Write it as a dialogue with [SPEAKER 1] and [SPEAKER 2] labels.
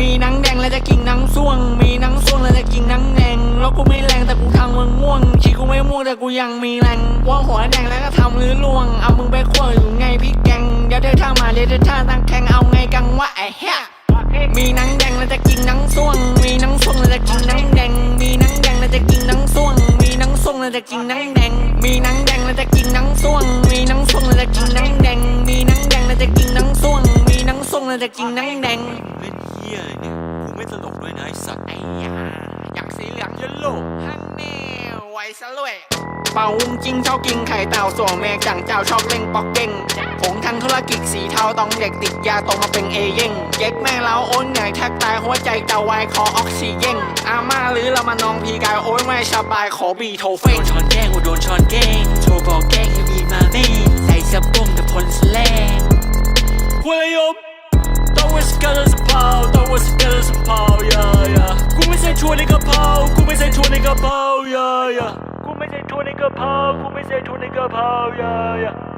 [SPEAKER 1] มีนังแดงแล้วจะกินหนังส่วง มีนังส่วงแล้วจะกินหนังแดงแล้วกูไม่แรงแต่กูทำมึงง่วงชีกูไม่ม่วงแต่กูยังมีแรงว่าหัวแดงแล้วก็ทำลือล่วง เอามึงไปขั้วอยู่ไงพี่แกงเดี๋ยวเธอท่ามาเดี๋ยวเธอท่าตั้งแข่งเอาไงกังวะไอ้เหี้ยมีนังแดงแล้วจะกินนังส่วง มีนังส่วงแล้วจะกินนังแดง มีนังแดงแล้วจะกินนังส่วง มีนังส่วงแล้วจะกินนังแดง มีนังแดงแล้วจะกินนังส่วง มีนังส่วงแล้วจะกินนังแดง มีนังแดงแล้วจะกินนังส่วง มีนังส่วงแล้วจะกินนังแดง
[SPEAKER 2] ฮียอะไรเนี่ยกูไม่ตลกด้วยนะไอสัตว์
[SPEAKER 1] ไอ้ยาอย่างสีเหลืองยนโลฮันแน่ไว้ซะเลยเป่าวุ้งจริงชอบกินไข่เต่าส่วงเมฆจังเจ้าชอบเล่งปอกเก่งผงทางธุรกิจสีเทาต้องเด็กติดยาตรงมาเป็นเอเย่งเย็กแม่เราโอนเหนื่อยแทบตายหัวใจจะวายคอออกซิเจนอาม่าหรือเรามานองพีกายโอ้ยไม่สบายขอบีโทเฟ
[SPEAKER 2] โด
[SPEAKER 1] ง
[SPEAKER 2] นช้อนแกล้งกูโดนช้อนแกล้งโทรบอกแกล้งให้มีมาแม่ใส่สะโพงแต่พลสแลง
[SPEAKER 1] คุยยมต้อง วนในกระเพรา yeah yeah กูไม่